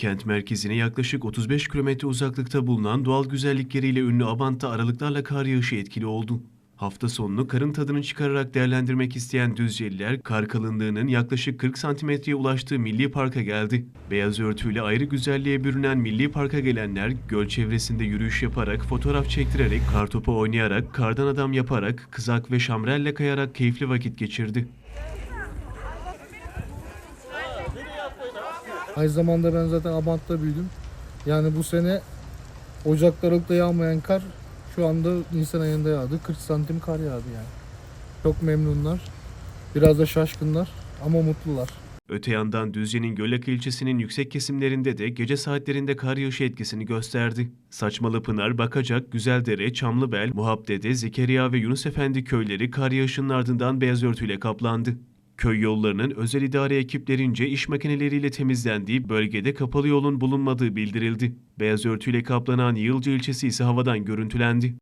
Kent merkezine yaklaşık 35 kilometre uzaklıkta bulunan doğal güzellikleriyle ünlü Abant'ta aralıklarla kar yağışı etkili oldu. Hafta sonunu karın tadını çıkararak değerlendirmek isteyen Düzceliler, kar kalınlığının yaklaşık 40 santimetreye ulaştığı Milli Park'a geldi. Beyaz örtüyle ayrı güzelliğe bürünen Milli Park'a gelenler, göl çevresinde yürüyüş yaparak, fotoğraf çektirerek, kartopu oynayarak, kardan adam yaparak, kızak ve şamrelle kayarak keyifli vakit geçirdi. Aynı zamanda ben zaten Abant'ta büyüdüm. Yani bu sene Ocak Aralık'ta yağmayan kar şu anda Nisan ayında yağdı. 40 santim kar yağdı yani. Çok memnunlar. Biraz da şaşkınlar ama mutlular. Öte yandan Düzce'nin Gölaka ilçesinin yüksek kesimlerinde de gece saatlerinde kar yağışı etkisini gösterdi. Saçmalıpınar, Bakacak, Güzeldere, Çamlıbel, Muhabdede, Zekeriya ve Yunus Efendi köyleri kar yağışının ardından beyaz örtüyle kaplandı. Köy yollarının özel idare ekiplerince iş makineleriyle temizlendiği bölgede kapalı yolun bulunmadığı bildirildi. Beyaz örtüyle kaplanan Yığılca ilçesi ise havadan görüntülendi.